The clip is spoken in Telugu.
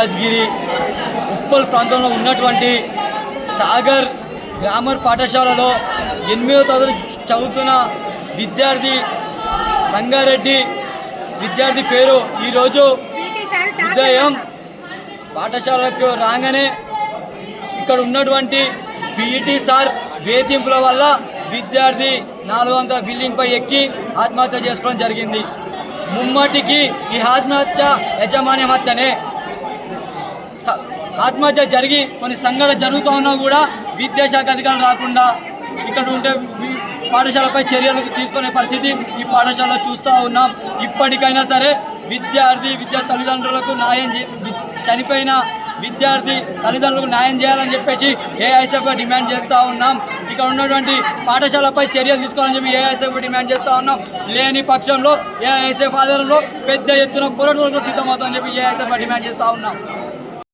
మల్కాజ్గిరి ఉప్పల్ ప్రాంతంలో ఉన్నటువంటి సాగర్ గ్రామర్ పాఠశాలలో ఎనిమిదో తరగతి చదువుతున్న విద్యార్థి సంగారెడ్డి. విద్యార్థి పేరు ఈరోజు ఉదయం పాఠశాలకు రాగానే ఇక్కడ ఉన్నటువంటి పీఈటీ సార్ వేధింపుల వల్ల విద్యార్థి నాలుగు వందల బిల్డింగ్ పై ఎక్కి ఆత్మహత్య చేసుకోవడం జరిగింది. ముమ్మటికి ఈ ఆత్మహత్య యజమాన్యం హత్యనే ఆత్మహత్య జరిగి కొన్ని సంఘటన జరుగుతూ ఉన్నా కూడా విద్యాశాఖ అధికారులు రాకుండా ఇక్కడ ఉంటే పాఠశాలపై చర్యలు తీసుకునే పరిస్థితి ఈ పాఠశాలలో చూస్తూ ఉన్నాం. ఇప్పటికైనా సరే విద్యార్థి విద్యా తల్లిదండ్రులకు న్యాయం చే- చనిపోయిన విద్యార్థి తల్లిదండ్రులకు న్యాయం చేయాలని చెప్పేసి ఏఐఎస్ఎఫ్ డిమాండ్ చేస్తూ ఉన్నాం. ఇక్కడ ఉన్నటువంటి పాఠశాలపై చర్యలు తీసుకోవాలని చెప్పి ఏఐఎస్ఎఫ్ డిమాండ్ చేస్తూ ఉన్నాం. లేని పక్షంలో ఏఐఎస్ఎఫ్ ఆధారంలో పెద్ద ఎత్తున పోరాటం సిద్ధమవుతామని చెప్పి ఏఐఎస్ఎఫ్ డిమాండ్ చేస్తూ ఉన్నాం.